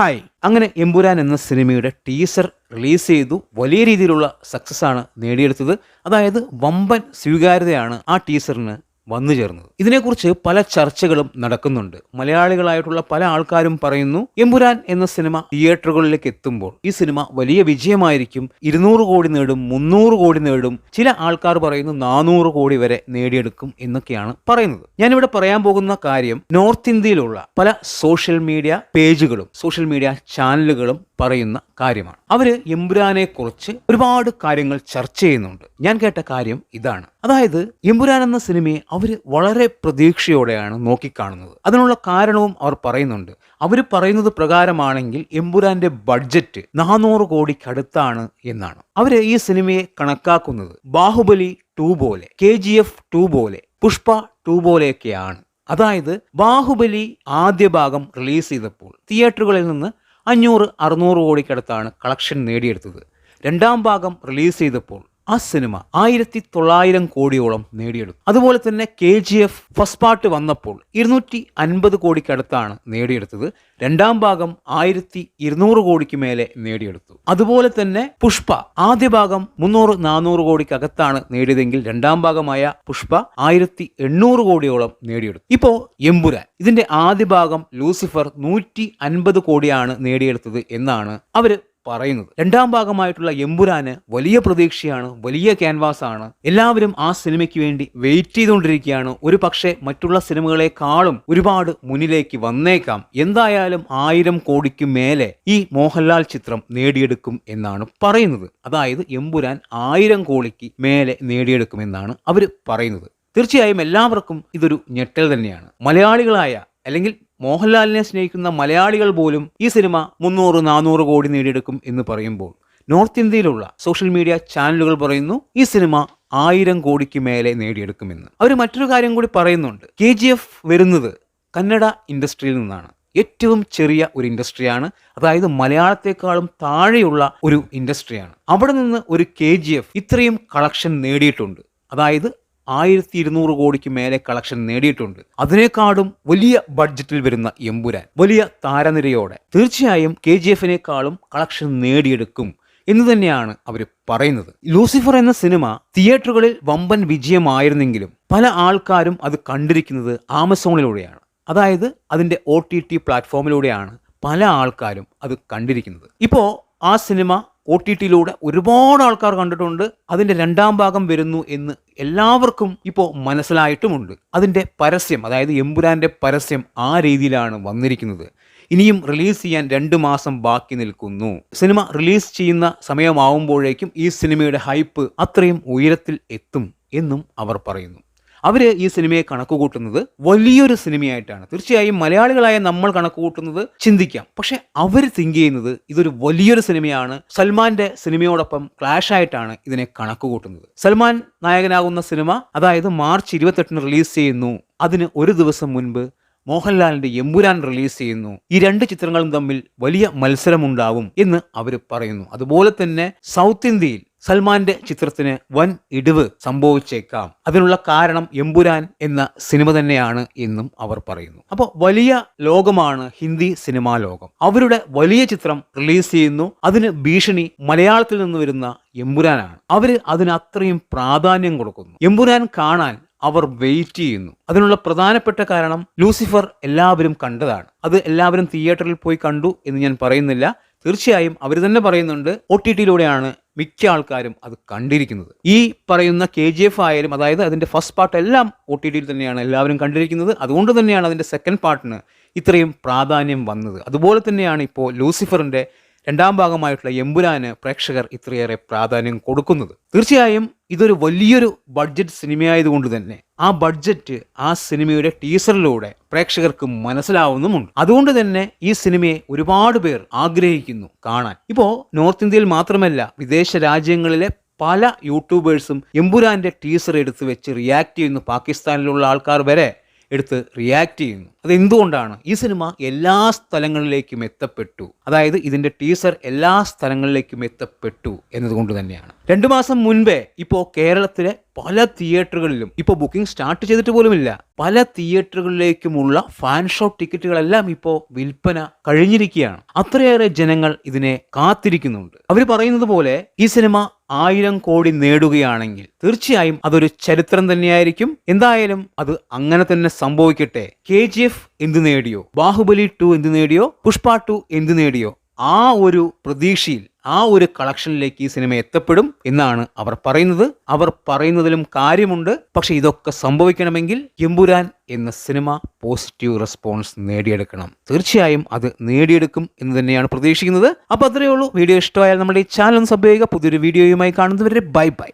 Hi അങ്ങനെ എമ്പുരാൻ എന്ന സിനിമയുടെ ടീസർ റിലീസ് ചെയ്തു. വലിയ രീതിയിലുള്ള സക്സസ് ആണ് നേടിയെടുത്തത്. അതായത് വമ്പൻ സ്വീകാര്യതയാണ് ആ ടീസറിന് വന്നു ചേർന്നത്. ഇതിനെക്കുറിച്ച് പല ചർച്ചകളും നടക്കുന്നുണ്ട്. മലയാളികളായിട്ടുള്ള പല ആൾക്കാരും പറയുന്നു എമ്പുരാൻ എന്ന സിനിമ തിയേറ്ററുകളിലേക്ക് എത്തുമ്പോൾ ഈ സിനിമ വലിയ വിജയമായിരിക്കും. ഇരുന്നൂറ് കോടി നേടും മുന്നൂറ് കോടി നേടും. ചില ആൾക്കാർ പറയുന്നു നാനൂറ് കോടി വരെ നേടിയെടുക്കും എന്നൊക്കെയാണ് പറയുന്നത്. ഞാനിവിടെ പറയാൻ പോകുന്ന കാര്യം നോർത്ത് ഇന്ത്യയിലുള്ള പല സോഷ്യൽ മീഡിയ പേജുകളും സോഷ്യൽ മീഡിയ ചാനലുകളും പറയുന്ന കാര്യമാണ്. അവർ എമ്പുരാനെ കുറിച്ച് ഒരുപാട് കാര്യങ്ങൾ ചർച്ച ചെയ്യുന്നുണ്ട്. ഞാൻ കേട്ട കാര്യം ഇതാണ്. അതായത് എമ്പുരാൻ എന്ന സിനിമയെ അവർ വളരെ പ്രതീക്ഷയോടെയാണ് നോക്കിക്കാണുന്നത്. അതിനുള്ള കാരണവും അവർ പറയുന്നുണ്ട്. അവർ പറയുന്നത് പ്രകാരമാണെങ്കിൽ എമ്പുരാന്റെ ബഡ്ജറ്റ് നാനൂറ് കോടിക്കടുത്താണ് എന്നാണ്. അവർ ഈ സിനിമയെ കണക്കാക്കുന്നത് ബാഹുബലി ടു പോലെ കെ ജി എഫ് ടു പോലെ പുഷ്പ ടു പോലെയൊക്കെയാണ്. അതായത് ബാഹുബലി ആദ്യ ഭാഗം റിലീസ് ചെയ്തപ്പോൾ തിയേറ്ററുകളിൽ നിന്ന് അഞ്ഞൂറ് അറുന്നൂറ് കോടിക്കടുത്താണ് കളക്ഷൻ നേടിയെടുത്തത്. രണ്ടാം ഭാഗം റിലീസ് ചെയ്തപ്പോൾ ആ സിനിമ ആയിരത്തി തൊള്ളായിരം കോടിയോളം നേടിയെടുത്തു. അതുപോലെ തന്നെ K G F first part വന്നപ്പോൾ ഇരുന്നൂറ്റി അൻപത് കോടിക്കടുത്താണ് നേടിയെടുത്തത്. രണ്ടാം ഭാഗം ആയിരത്തി ഇരുന്നൂറ് കോടിക്ക് മേലെ നേടിയെടുത്തു. അതുപോലെ തന്നെ പുഷ്പ ആദ്യ ഭാഗം മുന്നൂറ് നാനൂറ് കോടിക്കകത്താണ് നേടിയതെങ്കിൽ രണ്ടാം ഭാഗമായ പുഷ്പ ആയിരത്തി എണ്ണൂറ് കോടിയോളം നേടിയെടുത്തു. ഇപ്പോ എമ്പുരാൻ ഇതിന്റെ ആദ്യ ഭാഗം ലൂസിഫർ നൂറ്റി അൻപത് കോടിയാണ് നേടിയെടുത്തത് എന്നാണ് അവർ പറയുന്നത്. രണ്ടാം ഭാഗമായിട്ടുള്ള എമ്പുരാന് വലിയ പ്രതീക്ഷയാണ് വലിയ ക്യാൻവാസ് ആണ് എല്ലാവരും ആ സിനിമയ്ക്ക് വേണ്ടി വെയിറ്റ് ചെയ്തുകൊണ്ടിരിക്കുകയാണ്. ഒരു പക്ഷേ മറ്റുള്ള സിനിമകളെക്കാളും ഒരുപാട് മുന്നിലേക്ക് വന്നേക്കാം. എന്തായാലും ആയിരം കോടിക്ക് മേലെ ഈ മോഹൻലാൽ ചിത്രം നേടിയെടുക്കും എന്നാണ് പറയുന്നത്. അതായത് എമ്പുരാൻ ആയിരം കോടിക്ക് മേലെ നേടിയെടുക്കുമെന്നാണ് അവർ പറയുന്നത്. തീർച്ചയായും എല്ലാവർക്കും ഇതൊരു ഞെട്ടൽ തന്നെയാണ്. മലയാളികളായ അല്ലെങ്കിൽ മോഹൻലാലിനെ സ്നേഹിക്കുന്ന മലയാളികൾ പോലും ഈ സിനിമ മുന്നൂറ് നാനൂറ് കോടി നേടിയെടുക്കും എന്ന് പറയുമ്പോൾ നോർത്ത് ഇന്ത്യയിലുള്ള സോഷ്യൽ മീഡിയ ചാനലുകൾ പറയുന്നു ഈ സിനിമ ആയിരം കോടിക്ക് മേലെ നേടിയെടുക്കുമെന്ന്. അവർ മറ്റൊരു കാര്യം കൂടി പറയുന്നുണ്ട്. കെ ജി എഫ് വരുന്നത് കന്നഡ ഇൻഡസ്ട്രിയിൽ നിന്നാണ്. ഏറ്റവും ചെറിയ ഒരു ഇൻഡസ്ട്രിയാണ്. അതായത് മലയാളത്തെക്കാളും താഴെയുള്ള ഒരു ഇൻഡസ്ട്രിയാണ്. അവിടെ നിന്ന് ഒരു കെ ഇത്രയും കളക്ഷൻ നേടിയിട്ടുണ്ട്. അതായത് ആയിരത്തി ഇരുന്നൂറ് കോടിക്ക് മേലെ കളക്ഷൻ നേടിയിട്ടുണ്ട്. അതിനേക്കാളും വലിയ ബഡ്ജറ്റിൽ വരുന്ന എമ്പുരാൻ. വലിയ താരനിരയോടെ. തീർച്ചയായും കെ ജി എഫിനേക്കാളും കളക്ഷൻ നേടിയെടുക്കും എന്ന് തന്നെയാണ് അവർ പറയുന്നത്. ലൂസിഫർ എന്ന സിനിമ തിയേറ്ററുകളിൽ വമ്പൻ വിജയമായിരുന്നെങ്കിലും പല ആൾക്കാരും അത് കണ്ടിരിക്കുന്നത് ആമസോണിലൂടെയാണ്. അതായത് അതിന്റെ ഒ ടി ടി പ്ലാറ്റ്ഫോമിലൂടെയാണ് പല ആൾക്കാരും അത് കണ്ടിരിക്കുന്നത്. ഇപ്പോൾ ആ സിനിമ ഒ ടി ടിയിലൂടെ ഒരുപാട് ആൾക്കാർ കണ്ടിട്ടുണ്ട്. അതിന്റെ രണ്ടാം ഭാഗം വരുന്നു എന്ന് എല്ലാവർക്കും ഇപ്പോൾ മനസ്സിലായിട്ടുമുണ്ട്. അതിന്റെ പരസ്യം അതായത് എമ്പുരാന്റെ പരസ്യം ആ രീതിയിലാണ് വന്നിരിക്കുന്നത്. ഇനിയും റിലീസ് ചെയ്യാൻ രണ്ട് മാസം ബാക്കി നിൽക്കുന്നു. സിനിമ റിലീസ് ചെയ്യുന്ന സമയമാവുമ്പോഴേക്കും ഈ സിനിമയുടെ ഹൈപ്പ് അത്രയും ഉയരത്തിൽ എത്തും എന്നും അവർ പറയുന്നു. അവർ ഈ സിനിമയെ കണക്ക് കൂട്ടുന്നത് വലിയൊരു സിനിമയായിട്ടാണ്. തീർച്ചയായും മലയാളികളായ നമ്മൾ കണക്ക് കൂട്ടുന്നത് ചിന്തിക്കാം. പക്ഷെ അവർ തിങ്ക് ചെയ്യുന്നത് ഇതൊരു വലിയൊരു സിനിമയാണ്. സൽമാന്റെ സിനിമയോടൊപ്പം ക്ലാഷ് ആയിട്ടാണ് ഇതിനെ കണക്ക് കൂട്ടുന്നത് സൽമാൻ നായകനാകുന്ന സിനിമ അതായത് മാർച്ച് ഇരുപത്തെട്ടിന് റിലീസ് ചെയ്യുന്നു. അതിന് ഒരു ദിവസം മുൻപ് മോഹൻലാലിന്റെ എമ്പുരാൻ റിലീസ് ചെയ്യുന്നു. ഈ രണ്ട് ചിത്രങ്ങളും തമ്മിൽ വലിയ മത്സരമുണ്ടാവും എന്ന് അവർ പറയുന്നു. അതുപോലെ തന്നെ സൗത്ത് ഇന്ത്യയിൽ സൽമാന്റെ ചിത്രത്തിന് വൻ ഇടിവ് സംഭവിച്ചേക്കാം. അതിനുള്ള കാരണം എമ്പുരാൻ എന്ന സിനിമ തന്നെയാണ് എന്നും അവർ പറയുന്നു. അപ്പോൾ വലിയ ലോകമാണ് ഹിന്ദി സിനിമാ ലോകം. അവരുടെ വലിയ ചിത്രം റിലീസ് ചെയ്യുന്നു. അതിന് ഭീഷണി മലയാളത്തിൽ നിന്ന് വരുന്ന എമ്പുരാനാണ് അവർ അതിന് അത്രയും പ്രാധാന്യം കൊടുക്കുന്നു. എമ്പുരാൻ കാണാൻ അവർ വെയിറ്റ് ചെയ്യുന്നു. അതിനുള്ള പ്രധാനപ്പെട്ട കാരണം ലൂസിഫർ എല്ലാവരും കണ്ടതാണ്. അത് എല്ലാവരും തിയേറ്ററിൽ പോയി കണ്ടു എന്ന് ഞാൻ പറയുന്നില്ല. തീർച്ചയായും അവർ തന്നെ പറയുന്നുണ്ട്. ഒ ടി ടിയിലൂടെയാണ് മിക്ക ആൾക്കാരും അത് കണ്ടിരിക്കുന്നത്. ഈ പറയുന്ന കെ ജി എഫ് ആയാലും അതായത് അതിന്റെ ഫസ്റ്റ് പാർട്ട് എല്ലാം ഒ ടി ടിയിൽ തന്നെയാണ് എല്ലാവരും കണ്ടിരിക്കുന്നത്. അതുകൊണ്ട് തന്നെയാണ് അതിന്റെ സെക്കൻഡ് പാർട്ടിന് ഇത്രയും പ്രാധാന്യം വന്നത്. അതുപോലെ തന്നെയാണ് ഇപ്പോൾ ലൂസിഫറിന്റെ രണ്ടാം ഭാഗമായിട്ടുള്ള എമ്പുരാന് പ്രേക്ഷകർ ഇത്രയേറെ പ്രാധാന്യം കൊടുക്കുന്നത്. തീർച്ചയായും ഇതൊരു വലിയൊരു ബഡ്ജറ്റ് സിനിമയായതുകൊണ്ട് തന്നെ ആ ബഡ്ജറ്റ് ആ സിനിമയുടെ ടീസറിലൂടെ പ്രേക്ഷകർക്ക് മനസ്സിലാവുന്നുമുണ്ട്. അതുകൊണ്ട് തന്നെ ഈ സിനിമയെ ഒരുപാട് പേർ ആഗ്രഹിക്കുന്നു കാണാൻ. ഇപ്പോൾ നോർത്ത് ഇന്ത്യയിൽ മാത്രമല്ല വിദേശ രാജ്യങ്ങളിലെ പല യൂട്യൂബേഴ്സും എമ്പുരാന്റെ ടീസർ എടുത്തു വെച്ച് റിയാക്ട് ചെയ്യുന്നു. പാകിസ്ഥാനിലുള്ള ആൾക്കാർ വരെ എടുത്ത് റിയാക്ട് ചെയ്യുന്നു. അത് എന്തുകൊണ്ടാണ്? ഈ സിനിമ എല്ലാ സ്ഥലങ്ങളിലേക്കും എത്തപ്പെട്ടു. അതായത് ഇതിന്റെ ടീസർ എല്ലാ സ്ഥലങ്ങളിലേക്കും എത്തപ്പെട്ടു എന്നതുകൊണ്ട് തന്നെയാണ്. രണ്ടു മാസം മുൻപേ ഇപ്പോൾ കേരളത്തിലെ പല തിയേറ്ററുകളിലും ഇപ്പോൾ ബുക്കിംഗ് സ്റ്റാർട്ട് ചെയ്തിട്ട് പോലുമില്ല. പല തിയേറ്ററുകളിലേക്കുമുള്ള ഫാൻ ഷോ ടിക്കറ്റുകളെല്ലാം ഇപ്പോൾ വിൽപ്പന കഴിഞ്ഞിരിക്കുകയാണ്. അത്രയേറെ ജനങ്ങൾ ഇതിനെ കാത്തിരിക്കുന്നുണ്ട്. അവർ പറയുന്നത് പോലെ ഈ സിനിമ ആയിരം കോടി നേടുകയാണെങ്കിൽ തീർച്ചയായും അതൊരു ചരിത്രം തന്നെയായിരിക്കും. എന്തായാലും അത് അങ്ങനെ തന്നെ സംഭവിക്കട്ടെ. കെ ജി എഫ് എന്ത് നേടിയോ? ബാഹുബലി ടു എന്ത് നേടിയോ? പുഷ്പ ടു എന്ത് നേടിയോ? ആ ഒരു പ്രതീക്ഷയിൽ ആ ഒരു കളക്ഷനിലേക്ക് ഈ സിനിമ എത്തപ്പെടും എന്നാണ് അവർ പറയുന്നത്. അവർ പറയുന്നതിലും കാര്യമുണ്ട്. പക്ഷെ ഇതൊക്കെ സംഭവിക്കണമെങ്കിൽ എമ്പുരാൻ എന്ന സിനിമ പോസിറ്റീവ് റെസ്പോൺസ് നേടിയെടുക്കണം. തീർച്ചയായും അത് നേടിയെടുക്കും എന്ന് തന്നെയാണ് പ്രതീക്ഷിക്കുന്നത്. അപ്പോൾ അത്രയേ ഉള്ളൂ. വീഡിയോ ഇഷ്ടമായാൽ നമ്മുടെ ഈ ചാനൽ സബ് ചെയ്യുക. പുതിയൊരു വീഡിയോയുമായി കാണുന്നവരെ ബൈ ബൈ.